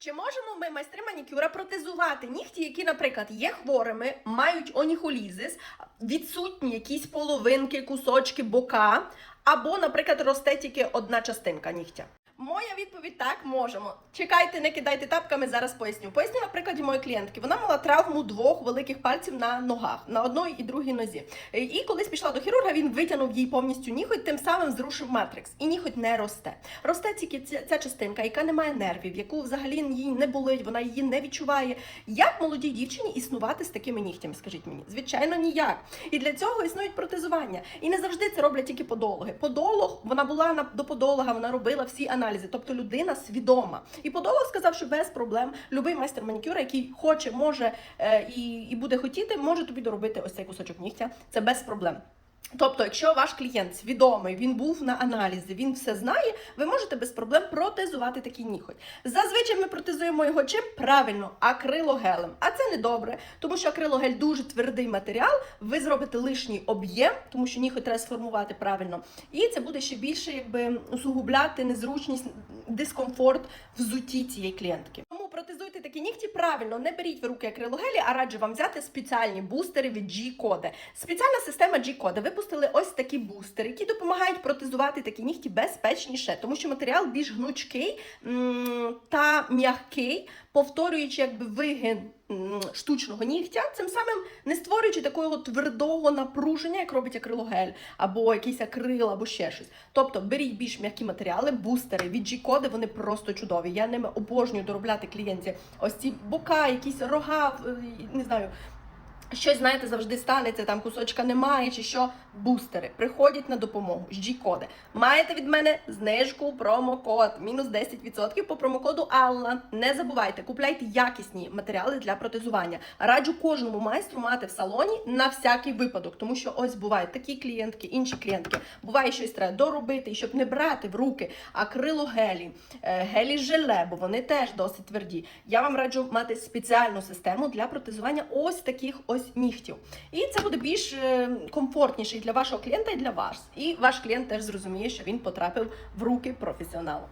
Чи можемо ми, майстри манікюра, протезувати нігті, які, наприклад, є хворими, мають оніхолізис, відсутні якісь половинки, кусочки, бока, або, наприклад, росте тільки одна частинка нігтя? Моя відповідь так можемо. Чекайте, не кидайте тапками, зараз поясню. Поясню на прикладі моєї клієнтки. Вона мала травму двох великих пальців на ногах, на одній і другій нозі. Е, І колись пішла до хірурга, він витягнув їй повністю ніхоть, тим самим зрушив матрикс. І ніхоть не росте. Росте тільки ця, ця частинка, яка не має нервів, яку взагалі їй не болить, вона її не відчуває. Як молодій дівчині існувати з такими нігтями? Скажіть мені, звичайно, ніяк. І для цього існують протезування. І не завжди це роблять тільки подологи. Подолог, вона була на до подолога, вона робила всі аналізи. Тобто людина свідома. І подолог сказав, що без проблем любий майстер манікюра, який хоче, може е, і, і буде хотіти, може тобі доробити ось цей кусочок нігтя. Це без проблем. Тобто, якщо ваш клієнт свідомий, він був на аналізі, він все знає, ви можете без проблем протезувати такий ніготь. Зазвичай ми протезуємо його чим правильно акрилогелем. А це не добре, тому що акрилогель дуже твердий матеріал. Ви зробите лишній об'єм, тому що ніготь треба сформувати правильно. І це буде ще більше, якби усугубляти незручність, дискомфорт в зуті цієї клієнтки. Тому нігті правильно, не беріть в руки акрилогелі, а раджу вам взяти спеціальні бустери від G-Code. Спеціальна система G-Code випустили ось такі бустери, які допомагають протезувати такі нігті безпечніше, тому що матеріал більш гнучкий та м'який, повторюючи якби вигин штучного нігтя, цим самим не створюючи такого твердого напруження, як робить акрилогель, або якийсь акрил, або ще щось. Тобто беріть більш м'які матеріали, бустери від G-коди, вони просто чудові. Я ними обожнюю доробляти клієнтів. Ось ці бока, якісь рога, е, не знаю. Щось, знаєте, завжди станеться, там кусочка немає, чи що. Бустери приходять на допомогу з G-коди. Маєте від мене знижку, промокод, мінус 10% по промокоду Алла. Не забувайте, купляйте якісні матеріали для протезування. Раджу кожному майстру мати в салоні на всякий випадок, тому що ось бувають такі клієнтки, інші клієнтки. Буває щось треба доробити, і щоб не брати в руки акрилогелі, е, гелі желе, бо вони теж досить тверді. Я вам раджу мати спеціальну систему для протезування ось таких ось нігтів. І це буде більш е, комфортніше і для вашого клієнта, і для вас. І ваш клієнт теж зрозуміє, що він потрапив в руки професіонала.